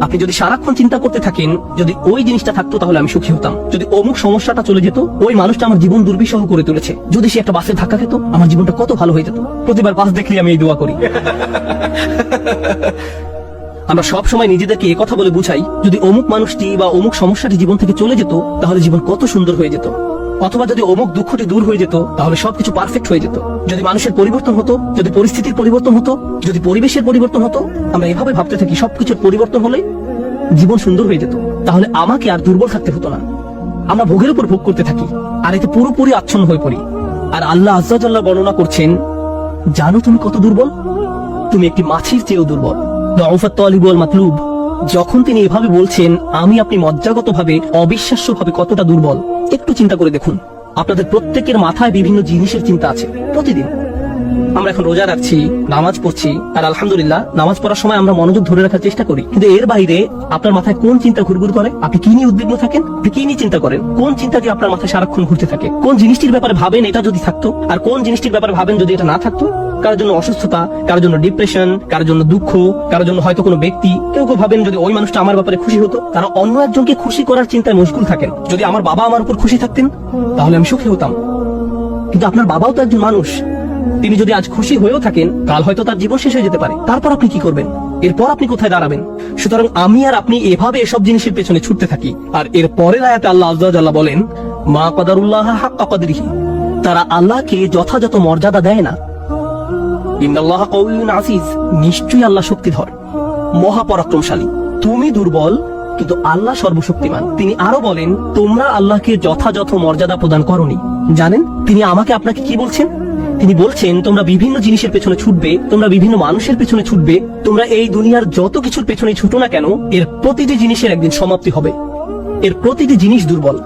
আপনি যদি সারাক্ষণ চিন্তা করতে থাকেন, যদি ওই জিনিসটা থাকতো তাহলে আমি সুখী হতাম। যদি অমুক সমস্যাটা চলে যেত, ওই মানুষটা আমার জীবন দুর্বিষহ করে তুলেছে। যদি সে একটা বাসে ধাক্কা খেত, আমার জীবনটা কত ভালো হয়ে যেত। প্রতিবার বাস দেখলে আমি এই দোয়া করি। আমরা সব সময় নিজেদেরকে কথা বলে বুঝাই, যদি অমুক মানুষটি বা অমুক সমস্যাটি জীবন থেকে চলে যেত, তাহলে জীবন কত সুন্দর হয়ে যেত। অথবা যদি অমুক দুঃখটি দূর হয়ে যেত, তাহলে সবকিছু পারফেক্ট হয়ে যেত। যদি মানুষের পরিবর্তন হতো, যদি পরিস্থিতির পরিবর্তন হতো, যদি পরিবেশের পরিবর্তন হতো, আমরা এভাবে ভাবতে থাকি সবকিছুর পরিবর্তন হলে জীবন সুন্দর হয়ে যেত। তাহলে আমাকে আর দুর্বল থাকতে হতো না। আমরা ভোগের উপর ভোগ করতে থাকি, আর এতে পুরোপুরি আচ্ছন্ন হয়ে পড়ি। আর আল্লাহ আজ্জাল্লাহ বর্ণনা করছেন, জানো তুমি কত দুর্বল? তুমি একটি মাছির চেয়েও দুর্বল। দফাত মাতলুব। যখন তিনি এভাবে বলছেন, আমি আপনি মজ্জাগত ভাবে অবিশ্বাস্য ভাবে কতটা দুর্বল, একটু চিন্তা করে দেখুন। আপনাদের প্রত্যেকের মাথায় বিভিন্ন জিনিসের চিন্তা আছে, প্রতিদিন। আমরা এখন রোজা রাখছি, নামাজ পড়ছি, আর আলহামদুলিল্লাহ নামাজ পড়ার সময় আমরা মনোযোগ ধরে রাখার চেষ্টা করি। কিন্তু এর বাইরে আপনার মাথায় কোন চিন্তা ঘুরঘুর করে? আপনি কি নিয়ে উদ্বিগ্ন থাকেন? আপনি কি নিয়ে চিন্তা করেন? কোন চিন্তাটি আপনার মাথায় সারাক্ষণ ঘুরতে থাকে? কোন জিনিসটির ব্যাপারে ভাবেন এটা যদি থাকতো? আর কোন জিনিসটির ব্যাপারে ভাবেন যদি এটা না থাকতো? কারোর জন্য অসুস্থতা, কারোর জন্য ডিপ্রেশন কারোর জন্য দুঃখ, কারোর জন্য হয়তো কোনো ব্যক্তি, কেউ কেউ ভাবেন যদি ওই মানুষটা আমার ব্যাপারে খুশি হতো, তারা অন্য একজনকে খুশি করার চিন্তায় মশগুল থাকেন। যদি আমার বাবা আমার উপর খুশি থাকতেন, তাহলে আমি সুখী হতাম। কিন্তু আপনার বাবাও তো একজন মানুষ। তিনি যদি আজ খুশি হয়েও থাকেন, কাল হয়তো তার জীবন শেষ হয়ে যেতে পারে। তারপর আপনি কি করবেন? এরপর আপনি কোথায় দাঁড়াবেন? সুতরাং আমি আর আপনি এভাবে এসব জিনিসের পেছনে ছুটতে থাকি। আর এর পরের আয়াতে আল্লাহ আজ্লাহ বলেন, মা কদারুল্লাহ হাক্কা কদরিহি। তারা আল্লাহকে যথাযথ মর্যাদা দেয় না। ইন্নাল্লাহ কউইয়ুন আজিজ নিশ্চয়ই আল্লাহ শক্তিধর, মহাপরাক্রমশালী। তুমি দুর্বল, কিন্তু আল্লাহ সর্বশক্তিমান। তিনি আরও বলেন, তোমরা আল্লাহকে যথাযথ মর্যাদা প্রদান করনি। জানেন, তিনি আমাকে আপনাকে কি বলছেন? তিনি বলছেন, তোমরা বিভিন্ন জিনিসের পেছনে ছুটবে, তোমরা বিভিন্ন মানুষের পেছনে ছুটবে, তোমরা এই দুনিয়ার যত কিছুর পেছনে ছুটো না কেন, এর প্রতিটি জিনিসের একদিন সমাপ্তি হবে। এর প্রতিটি জিনিস দুর্বল।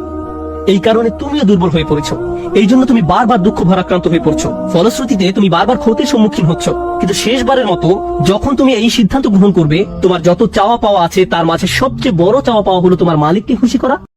এই কারণে তুমিও দুর্বল হয়ে পড়েছো। এই জন্য তুমি বারবার দুঃখ ভারাক্রান্ত হয়ে পড়ছো। ফলশ্রুতিতে তুমি বারবার ক্ষতির সম্মুখীন হচ্ছ। কিন্তু শেষবারের মতো, যখন তুমি এই সিদ্ধান্ত গ্রহণ করবে, তোমার যত চাওয়া পাওয়া আছে, তার মাঝে সবচেয়ে বড় চাওয়া পাওয়া হলো তোমার মালিককে খুশি করা।